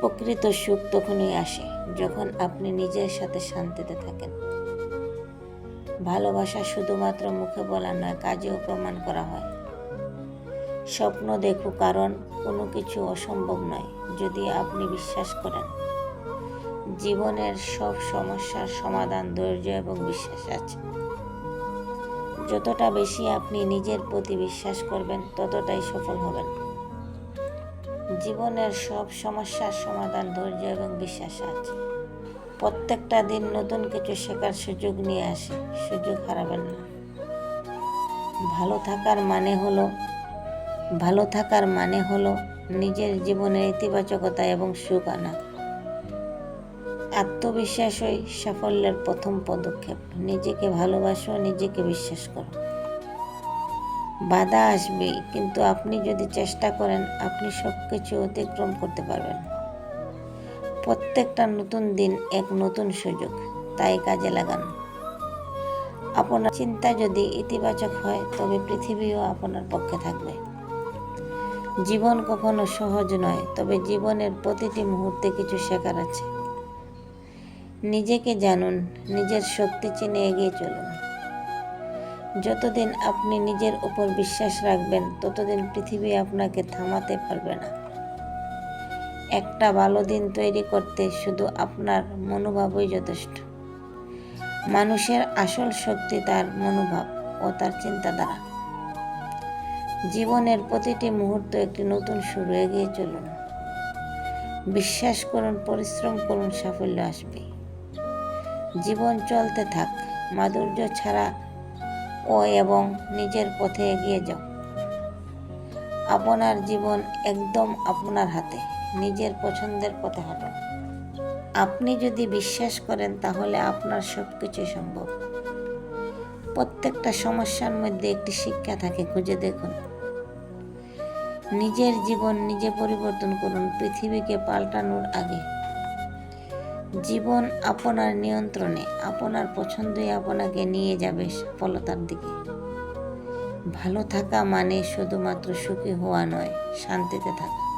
প্রকৃত সুখ তখনই আসে যখন আপনি নিজের সাথে শান্তিতে থাকেন। ভালোবাসা শুধুমাত্র মুখে বলা নয়, কাজেও প্রমাণ করা হয়। স্বপ্ন দেখো কারণ কোনো কিছু অসম্ভব নয়, যদি আপনি বিশ্বাস করেন। জীবনের সব সমস্যার সমাধান ধৈর্য এবং বিশ্বাস আছে। যতটা বেশি আপনি নিজের প্রতি বিশ্বাস করবেন, ততটাই সফল হবেন। জীবনের সব সমস্যার সমাধান ধৈর্য এবং বিশ্বাস আছে। প্রত্যেকটা দিন নতুন কিছু শেখার সুযোগ নিয়ে আসে, সুযোগ হারাবেন না। ভালো থাকার মানে হলো, ভালো থাকার মানে হলো নিজের জীবনের ইতিবাচকতা এবং সুখ আনা। আত্মবিশ্বাসই সাফল্যের প্রথম পদক্ষেপ। নিজেকে ভালোবাসো, নিজেকে বিশ্বাস করো। বাধা আসবেই কিন্তু আপনি যদি চেষ্টা করেন, আপনি সব কিছু অতিক্রম করতে পারবেন। প্রত্যেকটা নতুন দিন এক নতুন সুযোগ, তাই কাজে লাগান। আপনার চিন্তা যদি ইতিবাচক হয়, তবে পৃথিবীও আপনার পক্ষে থাকবে। জীবন কখনো সহজ নয়, তবে জীবনের প্রতিটি মুহূর্তে কিছু শেখার আছে। নিজেকে জানুন, নিজের শক্তি চিনে এগিয়ে চলুন। যতদিন আপনি নিজের উপর বিশ্বাস রাখবেন, ততদিন পৃথিবী আপনাকে থামাতে পারবে না। একটা ভালো দিন তৈরি করতে শুধু আপনার মনোভাবই যথেষ্ট। মানুষের আসল শক্তি তার মনোভাব ও তার চিন্তাধারা। জীবনের প্রতিটি মুহূর্ত একটি নতুন শুরু, এগিয়ে চলুন। বিশ্বাস করুন, পরিশ্রম করুন, সাফল্য আসবে। জীবন চলতে থাক, মাধুর্য ছাড়া ও এবং নিজের পথে এগিয়ে যাও। আপনার জীবন একদম আপনার হাতে। নিজের পছন্দের পথে হাঁটুন আপনি যদি বিশ্বাস করেন, তাহলে আপনার সব কিছু সম্ভব। প্রত্যেকটা সমস্যার মধ্যে একটি শিক্ষা থাকে, খুঁজে দেখুন। নিজের জীবন নিজে পরিবর্তন করুন। পৃথিবীকে পাল্টানোর আগে। জীবন আপনার নিয়ন্ত্রণে, আপনার পছন্দই আপনাকে নিয়ে যাবে সফলতার দিকে। ভালো থাকা মানে শুধুমাত্র সুখী হওয়া নয়, শান্তিতে থাকা।